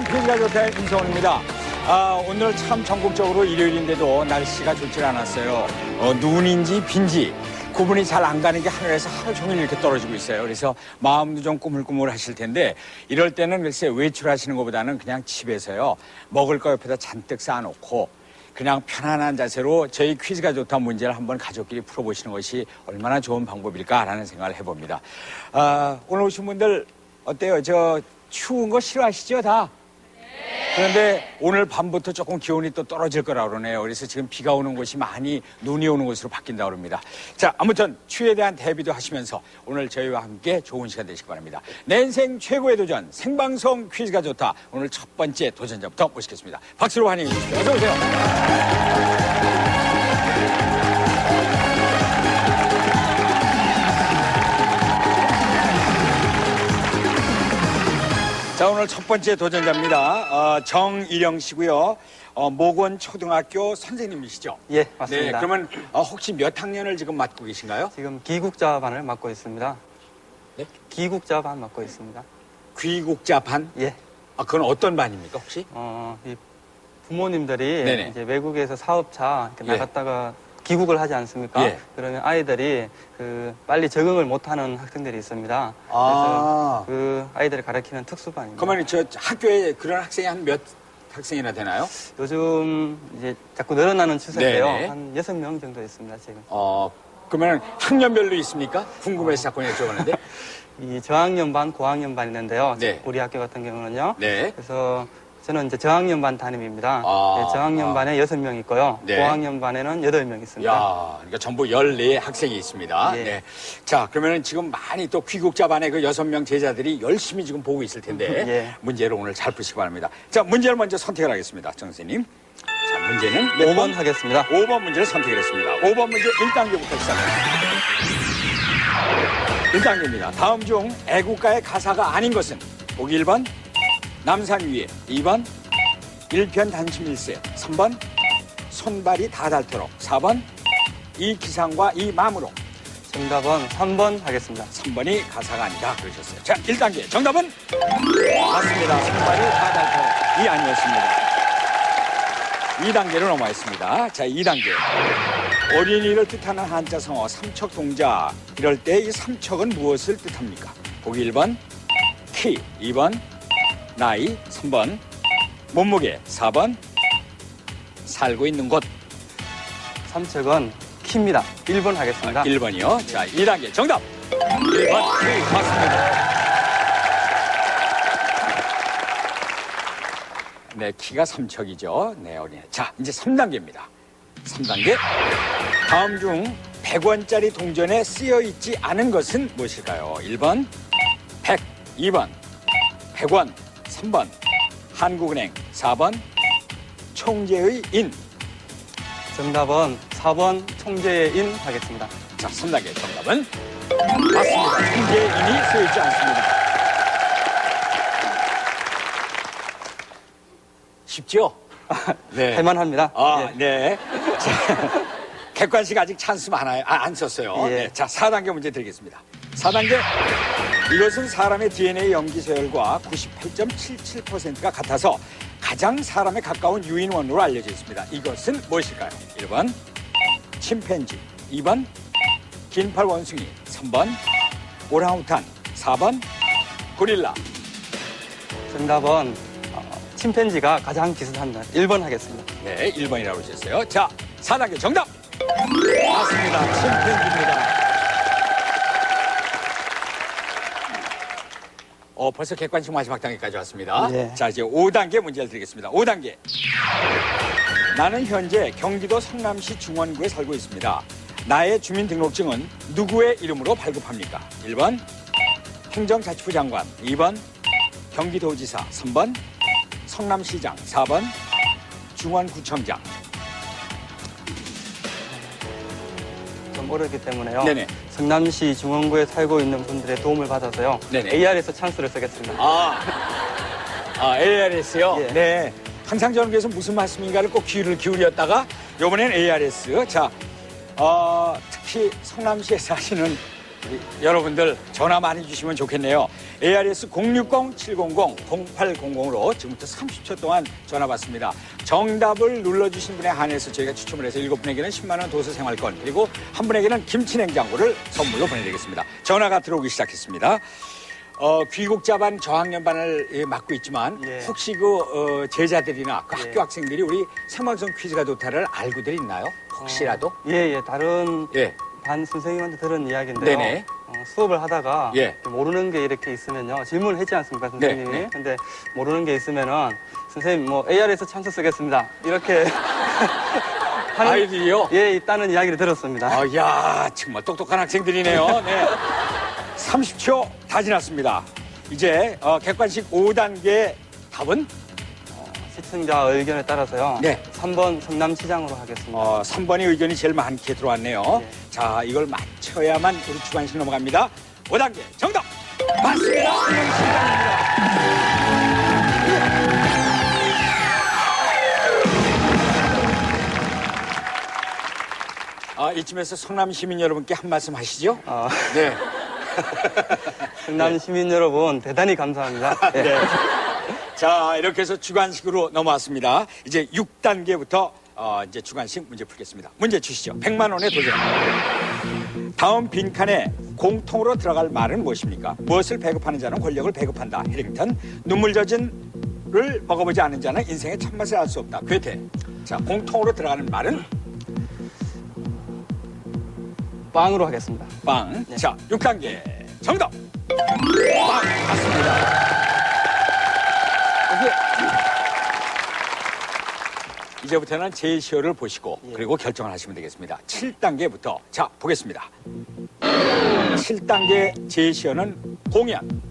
퀴즈가 좋다 임성훈입니다. 아, 오늘 참 전국적으로 일요일인데도 날씨가 좋질 않았어요. 어, 눈인지 빈지 구분이 잘 안 가는 게 하늘에서 하루 종일 이렇게 떨어지고 있어요. 그래서 마음도 좀 꾸물꾸물 하실 텐데 이럴 때는 글쎄 외출하시는 것보다는 그냥 집에서요. 먹을 거 옆에다 잔뜩 쌓아놓고 그냥 편안한 자세로 저희 퀴즈가 좋다 문제를 한번 가족끼리 풀어보시는 것이 얼마나 좋은 방법일까라는 생각을 해봅니다. 아, 오늘 오신 분들 어때요? 저 추운 거 싫어하시죠 다? 그런데 오늘 밤부터 조금 기온이 또 떨어질 거라 그러네요. 그래서 지금 비가 오는 곳이 많이 눈이 오는 곳으로 바뀐다고 합니다. 자, 아무튼 추위에 대한 대비도 하시면서 오늘 저희와 함께 좋은 시간 되시기 바랍니다. 내 인생 최고의 도전 생방송 퀴즈가 좋다. 오늘 첫 번째 도전자부터 모시겠습니다. 박수로 환영해 주십시오. 어서 오세요. 자, 오늘 첫 번째 도전자입니다. 어, 정일영 씨고요. 어, 모건 초등학교 선생님이시죠? 예, 맞습니다. 네, 그러면 어, 혹시 몇 학년을 지금 맡고 계신가요? 지금 기국자반을 맡고 있습니다. 네? 기국자반 맡고 있습니다. 귀국자반? 예. 아, 그건 어떤 반입니까, 혹시? 어, 이 부모님들이 네네. 이제 외국에서 사업차 이렇게 예. 나갔다가 귀국을 하지 않습니까? 예. 그러면 아이들이 그 빨리 적응을 못하는 학생들이 있습니다. 아. 그래서 그 아이들을 가르치는 특수반입니다. 그러면 저 학교에 그런 학생이 한 몇 학생이나 되나요? 요즘 이제 자꾸 늘어나는 추세인데요. 네네. 한 여섯 명 정도 있습니다, 지금. 어, 그러면 학년별로 있습니까? 궁금해서 자꾸 여쭤보는데. 이 저학년 반, 고학년 반 있는데요. 네. 우리 학교 같은 경우는요. 네. 그래서 저는 이제 저학년 반 담임입니다. 아, 네, 저학년 아. 반에 여섯 명 있고요. 네. 고학년 반에는 여덟 명 있습니다. 야, 그러니까 전부 14 학생이 있습니다. 예. 네. 자, 그러면 지금 많이 또 귀국자 반의 그 여섯 명 제자들이 열심히 지금 보고 있을 텐데 예. 문제를 오늘 잘 푸시기 바랍니다. 자, 문제를 먼저 선택을 하겠습니다. 정 선생님. 자, 문제는 몇 5번 번? 하겠습니다. 5번 문제를 선택했습니다. 5번 문제 1단계부터 시작합니다. 1단계입니다. 다음 중 애국가의 가사가 아닌 것은 보기 1번 남산 위에 2번 일편 단심 일세 3번 손발이 다 닳도록 4번 이 기상과 이 마음으로 정답은 3번 하겠습니다. 3번이 가사가 아니다 그러셨어요. 자, 1단계 정답은 맞습니다. 손발이 다 닳도록 이 아니었습니다. 2단계로 넘어왔습니다. 자, 2단계. 어린이를 뜻하는 한자 성어 삼척 동자 이럴 때 이 삼척은 무엇을 뜻합니까? 보기 1번 키, 2번 나이, 3번 몸무게, 4번 살고 있는 곳, 삼척은 키입니다. 1번 하겠습니다. 1번이요. 자, 2단계 정답. 1번 키 맞습니다. 네, 키가 삼척이죠. 네, 어린이. 자, 이제 3단계입니다. 3단계. 다음 중 100원짜리 동전에 쓰여 있지 않은 것은 무엇일까요? 1번 100, 2번 100원, 3번 한국은행, 4번 총재의 인. 정답은 4번 총재의 인 하겠습니다. 자, 3단계 정답은 맞습니다. 총재의 인이 쓰여 있지 않습니다. 쉽죠? 네. 할만합니다. 아, 예. 네. 자, 객관식 아직 찬스 많아요. 아, 안 썼어요. 예. 네. 자, 4단계 문제 드리겠습니다. 4단계. 이것은 사람의 DNA 염기서열과 98.77%가 같아서 가장 사람에 가까운 유인원으로 알려져 있습니다. 이것은 무엇일까요? 1번 침팬지, 2번 긴팔 원숭이, 3번 오랑우탄, 4번 고릴라. 정답은 어, 침팬지가 가장 비슷합니다. 1번 하겠습니다. 네, 1번이라고 하셨어요. 자, 4단계 정답! 맞습니다. 침팬지입니다. 어, 벌써 객관식 마지막 단계까지 왔습니다. 예. 자, 이제 5단계 문제를 드리겠습니다. 5단계. 나는 현재 경기도 성남시 중원구에 살고 있습니다. 나의 주민등록증은 누구의 이름으로 발급합니까? 1번 행정자치부 장관, 2번 경기도지사, 3번 성남시장, 4번 중원구청장. 좀 어렵기 때문에요. 네네. 성남시 중원구에 살고 있는 분들의 도움을 받아서요. 네네. AR에서 찬스를 쓰겠습니다. 아, 아 ARS요? 예. 네. 항상 저는 그래서 무슨 말씀인가를 꼭 귀를 기울였다가 이번엔 ARS. 자, 어, 특히 성남시에 사시는 여러분들 전화 많이 주시면 좋겠네요. ARS 060-700-0800으로 지금부터 30초 동안 전화 받습니다. 정답을 눌러주신 분에 한해서 저희가 추첨을 해서 일곱 분에게는 10만 원 도서 생활권 그리고 한 분에게는 김치 냉장고를 선물로 보내드리겠습니다. 전화가 들어오기 시작했습니다. 어, 귀국자반 저학년반을 예, 맡고 있지만 예. 혹시 그 어, 제자들이나 그 예. 학교 학생들이 우리 생방송 퀴즈가 좋다를 알고들 있나요? 혹시라도? 예, 예. 다른 예. 반 선생님한테 들은 이야기인데요. 네네. 어, 수업을 하다가 예. 모르는 게 이렇게 있으면요. 질문을 했지 않습니까, 선생님이? 네, 네. 근데 모르는 게 있으면은 선생님 뭐 AR에서 찬스 쓰겠습니다. 이렇게 하는 아이들이요? 예, 있다는 이야기를 들었습니다. 아, 야, 정말 똑똑한 학생들이네요. 네. 30초 다 지났습니다. 이제 어, 객관식 5단계 답은 시청자 의견에 따라서요. 네. 3번 성남시장으로 하겠습니다. 어, 3번의 의견이 제일 많게 들어왔네요. 네. 자, 이걸 맞춰야만 우리 주관식 넘어갑니다. 5단계 정답 맞습니다. 성남시장입니다. 아, 이쯤에서 성남 시민 여러분께 한 말씀 하시죠? 어, 네. 성남 시민 여러분 대단히 감사합니다. 예. 네. 자, 이렇게 해서 주관식으로 넘어왔습니다. 이제 6단계부터 어, 이제 주관식 문제 풀겠습니다. 문제 주시죠. 100만 원에 도전합니다. 다음 빈칸에 공통으로 들어갈 말은 무엇입니까? 무엇을 배급하는 자는 권력을 배급한다. 해링턴. 눈물 젖은 를 먹어보지 않은 자는 인생의 참맛을 알 수 없다. 괴테. 자, 공통으로 들어가는 말은 빵으로 하겠습니다. 빵. 네. 자, 6단계 정답. 빵 맞습니다. 이제부터는 제 시어를 보시고 예. 그리고 결정을 하시면 되겠습니다. 7단계부터 자 보겠습니다. 7단계 제 시어는 공연.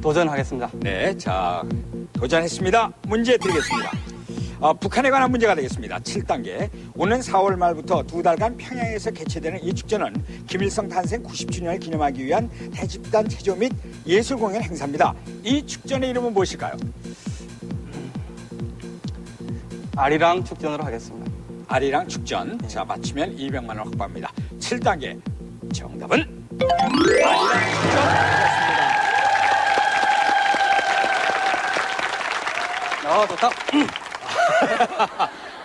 도전하겠습니다. 네, 자 도전했습니다. 문제 드리겠습니다. 어, 북한에 관한 문제가 되겠습니다. 7단계. 오는 4월 말부터 두 달간 평양에서 개최되는 이 축제는 김일성 탄생 90주년을 기념하기 위한 대집단 체조 및 예술 공연 행사입니다. 이 축전의 이름은 무엇일까요? 아리랑 축전으로 하겠습니다. 아리랑 축전. 자, 맞추면 200만 원 확보합니다. 7단계. 정답은 아리랑 축전이었습니다. 어, 좋다.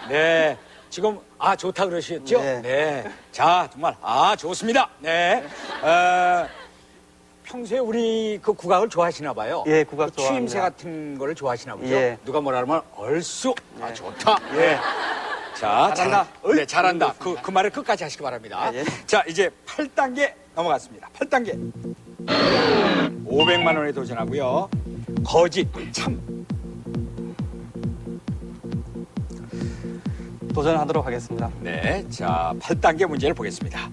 네. 지금 아 좋다 그러셨죠? 네. 자 정말 아 좋습니다. 네. 어, 평소에 우리 그 국악을 좋아하시나 봐요. 예, 국악 그 추임새 좋아합니다. 같은 거를 좋아하시나 보죠. 예. 누가 뭐라 하면 얼쑤. 아 예. 좋다. 예. 자 잘한다. 잘, 네 잘한다. 그, 그 말을 끝까지 하시기 바랍니다. 예, 예. 자 이제 8단계 넘어갔습니다. 8단계. 500만 원에 도전하고요. 거짓 참. 도전하도록 하겠습니다. 네, 자 8단계 문제를 보겠습니다.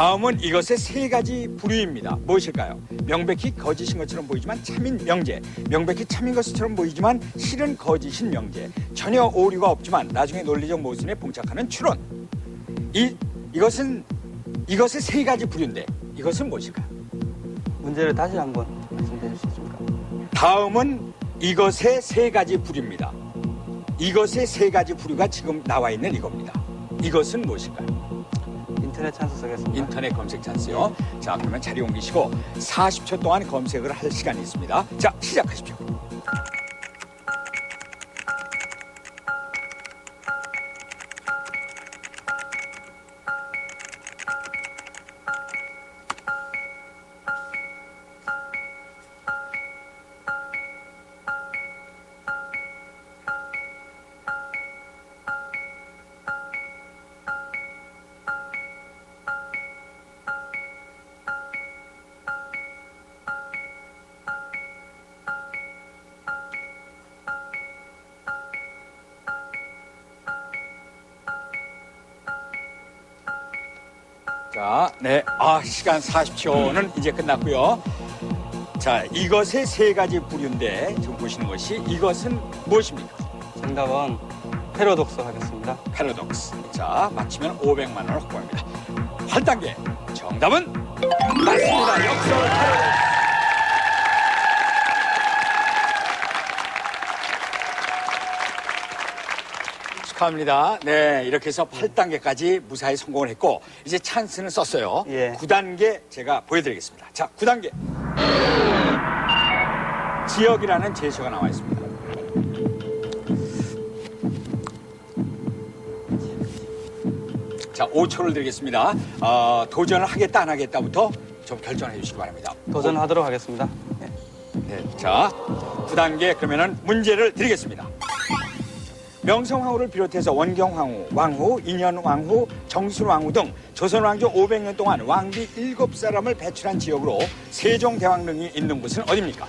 다음은 이것의 세 가지 부류입니다. 무엇일까요? 명백히 거짓인 것처럼 보이지만 참인 명제, 명백히 참인 것처럼 보이지만 실은 거짓인 명제, 전혀 오류가 없지만 나중에 논리적 모순에 봉착하는 추론. 이 이것은 이것의 세 가지 부류인데 이것은 무엇일까요? 문제를 다시 한번 말씀해 주시겠습니까? 다음은 이것의 세 가지 부류입니다. 이것의 세 가지 부류가 지금 나와 있는 이겁니다. 이것은 무엇일까요? 인터넷 찬스 쓰겠습니다. 인터넷 검색 찬스요. 자, 그러면 자리 옮기시고 40초 동안 검색을 할 시간이 있습니다. 자, 시작하십시오. 자, 네. 아, 시간 40초는 이제 끝났고요. 자, 이것의 세 가지 부류인데 지금 보시는 것이 이것은 무엇입니까? 정답은 패러독스 하겠습니다. 패러독스. 자, 맞히면 500만 원을 확보합니다. 8단계. 정답은 맞습니다. 역설 패러독스. 축하합니다. 네, 이렇게 해서 8단계까지 무사히 성공을 했고, 이제 찬스는 썼어요. 예. 9단계 제가 보여드리겠습니다. 자, 9단계. 지역이라는 제시어가 나와 있습니다. 자, 5초를 드리겠습니다. 어, 도전을 하겠다, 안 하겠다부터 좀 결정해 주시기 바랍니다. 도전하도록 하겠습니다. 네, 자, 9단계 그러면은 문제를 드리겠습니다. 명성황후를 비롯해서 원경황후, 왕후, 인현왕후, 정순왕후 등 조선왕조 500년 동안 왕비 7사람을 배출한 지역으로 세종대왕릉이 있는 곳은 어디입니까?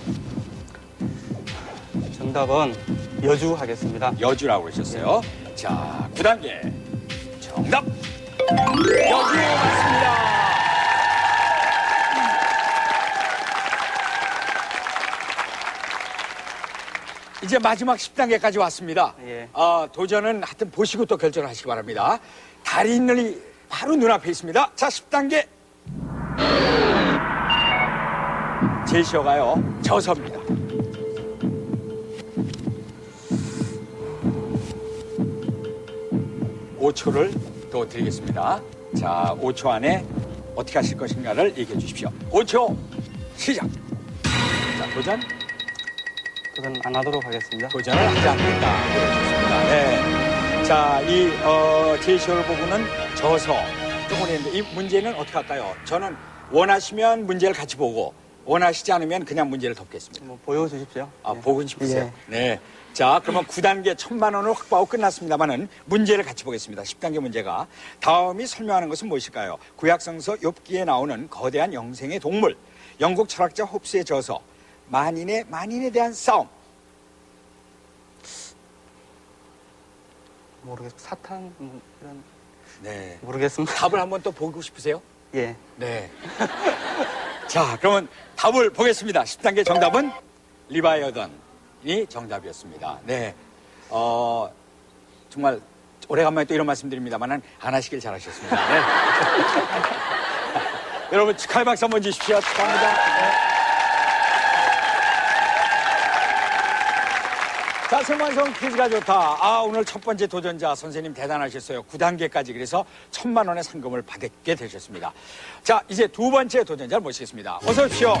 정답은 여주 하겠습니다. 여주라고 그러셨어요. 자, 9단계 정답! 여주 맞습니다. 이제 마지막 10단계까지 왔습니다. 예. 아, 도전은 하여튼 보시고 또 결정을 하시기 바랍니다. 달인들이 바로 눈앞에 있습니다. 자, 10단계. 제시어가요, 저서입니다. 오초를또 드리겠습니다. 자, 5초 안에 어떻게 하실 것인가를 얘기해 주십시오. 5초 시작. 자, 도전. 도전 안 하도록 하겠습니다. 도전을 하지 않겠다. 그러셨습니다. 네. 자, 이, 어, 제시어를 보고는 저서. 조금 했는데, 이 문제는 어떻게 할까요? 저는 원하시면 문제를 같이 보고, 원하시지 않으면 그냥 문제를 덮겠습니다. 뭐 보여주십시오. 아, 예. 보고 싶으세요? 예. 네. 자, 그러면 9단계 1000만 원을 확보하고 끝났습니다만은 문제를 같이 보겠습니다. 10단계 문제가. 다음이 설명하는 것은 무엇일까요? 구약성서 욥기에 나오는 거대한 영생의 동물. 영국 철학자 홉스의 저서. 만인의 만인에 대한 싸움. 모르겠 사탄 뭐 이런 네. 모르겠습니다. 답을 한번 또 보고 싶으세요? 예. 네. 자, 그러면 답을 보겠습니다. 10단계 정답은 리바이어던이 정답이었습니다. 네. 어, 정말 오래간만에 또 이런 말씀 드립니다만은 안 하시길 잘하셨습니다. 네. 여러분 축하의 박수 한번 주십시오. 축하합니다. 네. 자, 생방송 퀴즈가 좋다. 아, 오늘 첫 번째 도전자 선생님 대단하셨어요. 9단계까지 그래서 천만 원의 상금을 받게 되셨습니다. 자, 이제 두 번째 도전자를 모시겠습니다. 어서 오십시오.